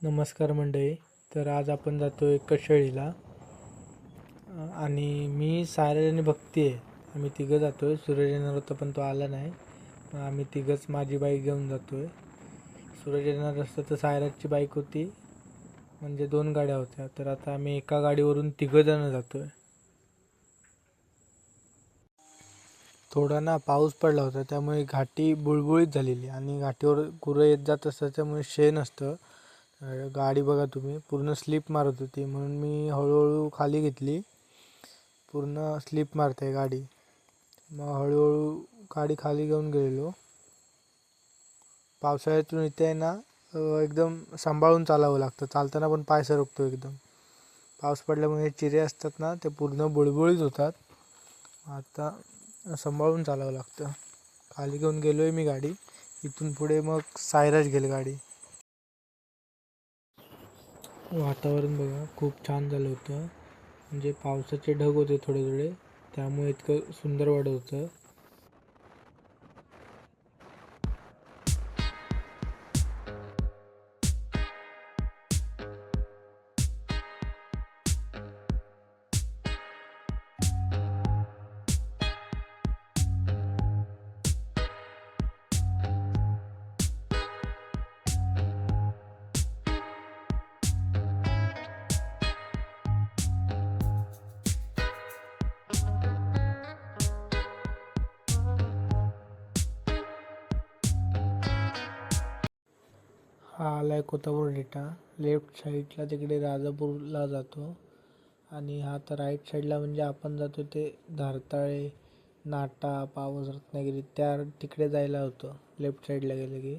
नमस्कार मंडळी. तर आज आपण जातो आहे कशळीला. आणि मी सायराज आणि भक्ती आहे. आम्ही तिघं जातो आहे सूरज येणार होता पण तो आला नाही. आम्ही तिघंच माझी बाईक घेऊन जातो आहे सूरज येणार असतं तर सायराजची बाईक होती. म्हणजे दोन गाड्या होत्या. तर आता आम्ही एका गाडीवरून तिघं जण जातो आहे थोडा ना पाऊस पडला होता. त्यामुळे घाटी बुळबुळीत झालेली आणि घाटीवर गुरं येत जात असतं त्यामुळे शेण असतं. गाडी बघा तुम्ही. पूर्ण स्लिप मारत होती. म्हणून मी हळूहळू खाली घेतली. पूर्ण स्लिप मारते गाडी. मग हळूहळू गाडी खाली घेऊन गेलेलो. पावसाळ्यातून इथे आहे ना एकदम सांभाळून चालावं लागतं. चालताना पण पाय सरकतो एकदम. पाऊस पडल्यामुळे चिरे असतात ना ते पूर्ण बुळबुळीत होतात. आता सांभाळून चालावं लागतं. खाली घेऊन गेलो आहे मी गाडी. इथून पुढे मग सायराज गेल गाडी. वातावरण बघा खूप छान झालं होतं. म्हणजे पावसाचे ढग होते थोडे थोडे त्यामुळे इतकं सुंदर वाटत होतं. हा आलाय कोथापूर डेटा. लेफ्ट साईडला तिकडे राजापूरला जातो. आणि हा तर राईट साईडला म्हणजे आपण जातो ते धारताळे नाटा पावस रत्नागिरी त्या तिकडे जायला होतं. लेफ्ट साईडला गेलं की.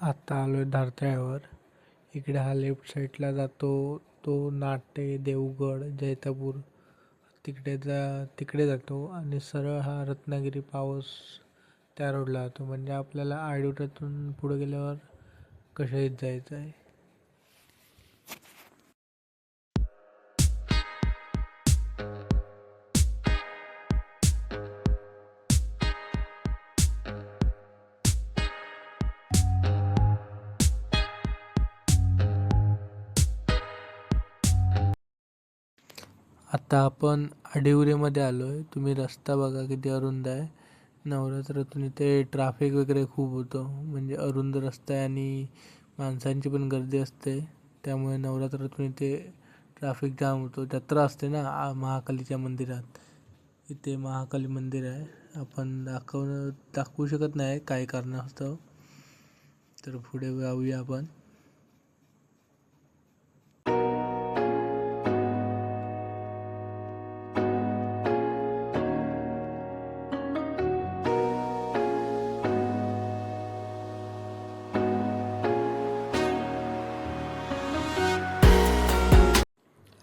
आत्ता आलो आहे धारतळ्यावर. इकडे हा लेफ्ट साईडला जातो. तो नाटे देवगड जैतापूर तिकडे जा तिकडे जातो आणि सरळ हा रत्नागिरी पाऊस त्या रोडला जातो. म्हणजे आपल्याला आडवट्यातून पुढे गेल्यावर कशाहीत जायचं आहे आता आपण आडिवरीमध्ये आलो आहे तुम्ही रस्ता बघा किती अरुंद आहे. नवरात्रातून इथे ट्रॅफिक वगैरे खूप होतं. म्हणजे अरुंद रस्ता आहे आणि माणसांची पण गर्दी असते. त्यामुळे नवरात्रातून इथे ट्रॅफिक जाम होतो. जत्रा असते ना महाकालीच्या मंदिरात. इथे महाकाली मंदिर आहे. आपण दाखवणं दाखवू शकत नाही. काय कारणास्तव. तर पुढे जाऊया आपण.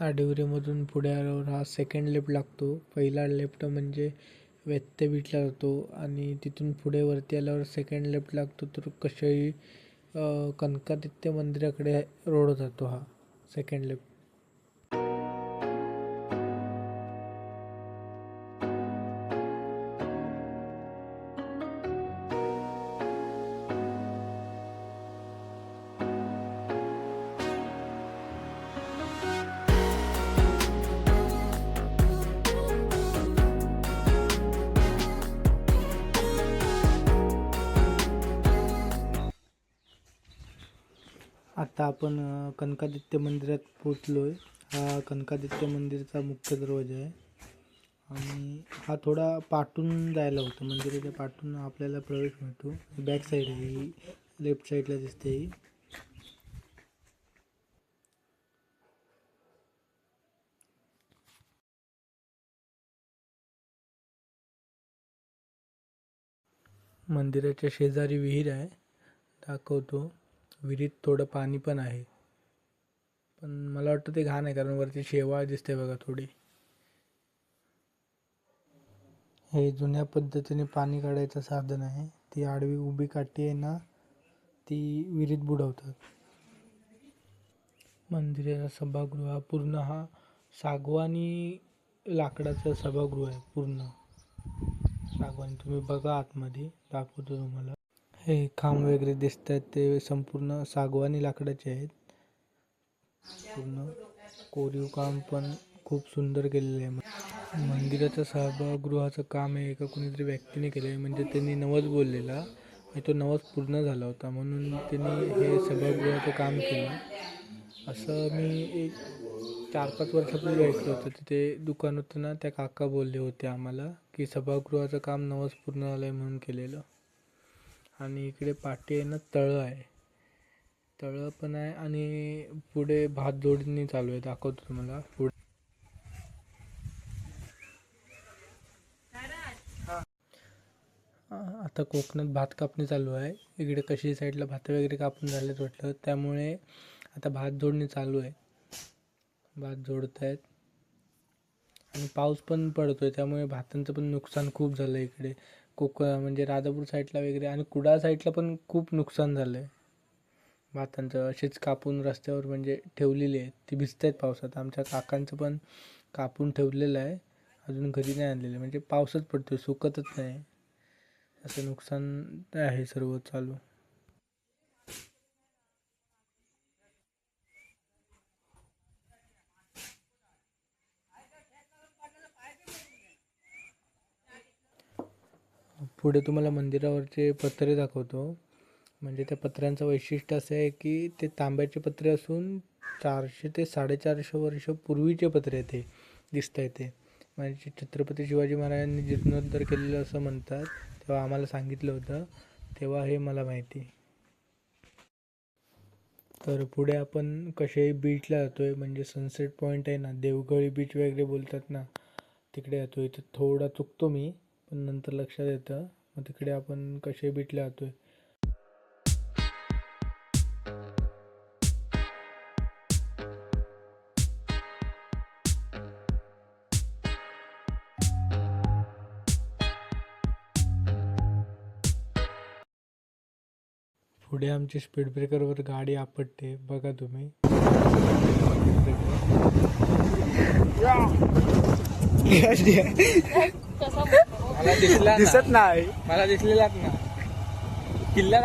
आडिवरीमधून पुढे आल्यावर हा सेकंड लेफ्ट लागतो. पहिला लेफ्ट म्हणजे व्यत्ते बीटला जातो आणि तिथून पुढे वरती आल्यावर सेकंड लेफ्ट लागतो तर कशाई कनकादित्य मंदिराकडे रोड जातो हा सेकंड लेफ्ट आता आपण कनकादित्य मंदिरात पोचलो आहे हा कनकादित्य मंदिरचा मुख्य दरवाजा आहे. आणि हा थोडा पाठून जायला होतं. मंदिराच्या पाठून आपल्याला प्रवेश मिळतो. बॅक साईड आहे ही. लेफ्ट साईडला दिसते ही. मंदिराच्या शेजारी विहीर आहे. दाखवतो. विहिरीत थोडं पाणी पण आहे. पण मला वाटतं ते घाण आहे कारण वरती शेवाळ दिसते बघा थोडी. हे जुन्या पद्धतीने पाणी काढायचं साधन आहे. ती आडवी उभी काठी आहे ना ती विहिरीत बुडवतात. मंदिराचा सभागृह हा पूर्ण हा सागवानी लाकडाचा सभागृह आहे पूर्ण. सागवानी तुम्ही बघा आतमध्ये दाखवतो तुम्हाला. हे खांब वगैरे दिसत आहेत ते संपूर्ण सागवानी लाकडाचे आहेत. पूर्ण कोरीव काम पण खूप सुंदर केलेलं आहे. मंदिराचं सभागृहाचं काम हे एका कोणीतरी व्यक्तीने केलं आहे म्हणजे त्यांनी नवस बोललेला आणि तो नवस पूर्ण झाला होता. म्हणून त्यांनी हे सभागृहाचं काम केलं. असं मी एक चार पाच वर्षापूर्वी ऐकलं होतं. तिथे दुकान होतं ना त्या काका बोलले होते आम्हाला की सभागृहाचं काम नवस पूर्ण झालं आहे म्हणून केलेलं. आणि इकडे पाठी आहे ना तळं आहे. तळं पण आहे आणि पुढे भात जोडणी चालू आहे दाखवतो तुम्हाला. पुढे. आता कोकणात भात कापणी चालू आहे. इकडे कशी साईडला भात वगैरे कापून झाले वाटलं त्यामुळे आता भात जोडणी चालू आहे. भात जोडत आहेत आणि पाऊस पण पडतो आहे त्यामुळे भातांचं पण नुकसान खूप झालं इकडे. कोक म्हणजे राजापूर साईडला वगैरे आणि कुडाळ साईडला पण खूप नुकसान झालं आहे भातांचं असेच कापून रस्त्यावर म्हणजे ठेवलेली आहे ती भिजत आहेत पावसात. आमच्या काकांचं पण कापून ठेवलेलं आहे. अजून घरी नाही आणलेलं. म्हणजे पावसच पडतो सुकतच नाही. असं नुकसान आहे सर्व चालू. पुढे तुम्हाला मंदिरावरचे पत्रे दाखवतो. म्हणजे त्या पत्र्यांचं वैशिष्ट्य असं आहे की ते तांब्याचे पत्रे असून चारशे ते साडेचारशे वर्ष पूर्वीचे पत्रे ते दिसत आहे ते. म्हणजे छत्रपती शिवाजी महाराजांनी जीर्णोद्धार केलेलं असं म्हणतात. तेव्हा आम्हाला सांगितलं होतं. तेव्हा हे मला माहिती. तर पुढे आपण कसे बीचला जातो आहे म्हणजे सनसेट पॉईंट आहे ना देवगळी बीच वगैरे बोलतात ना तिकडे जातो आहे तर थोडा चुकतो मी. पण नंतर लक्षात येतं. मग तिकडे आपण कसे बीचला जातो आहे पुढे आमची स्पीड ब्रेकरवर गाडी आपटते. बघा तुम्ही. मला दिसला दिसत नाही. मला दिसलेलाच ना किल्ला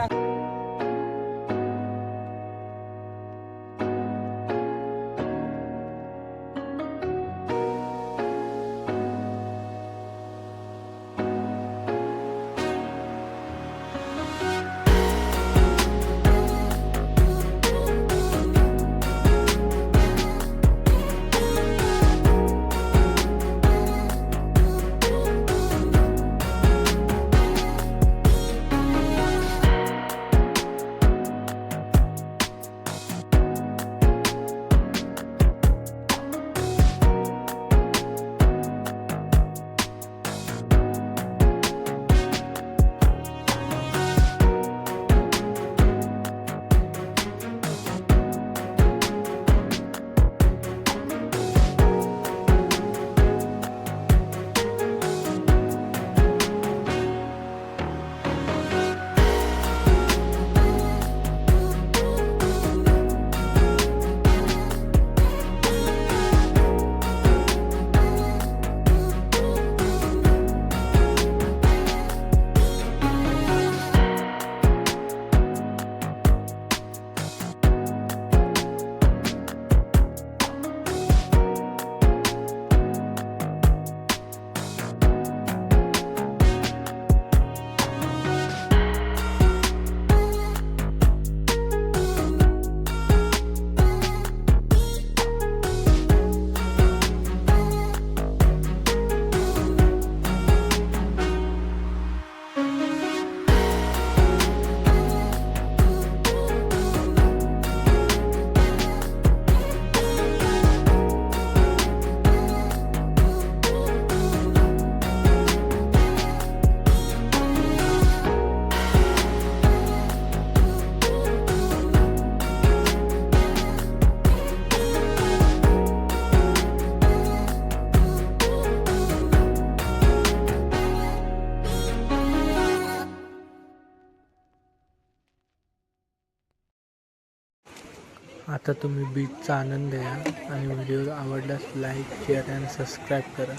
आता तुम्ही बीचचा आनंद घ्या आणि व्हिडिओ आवडल्यास लाईक शेअर आणि सबस्क्राईब करा.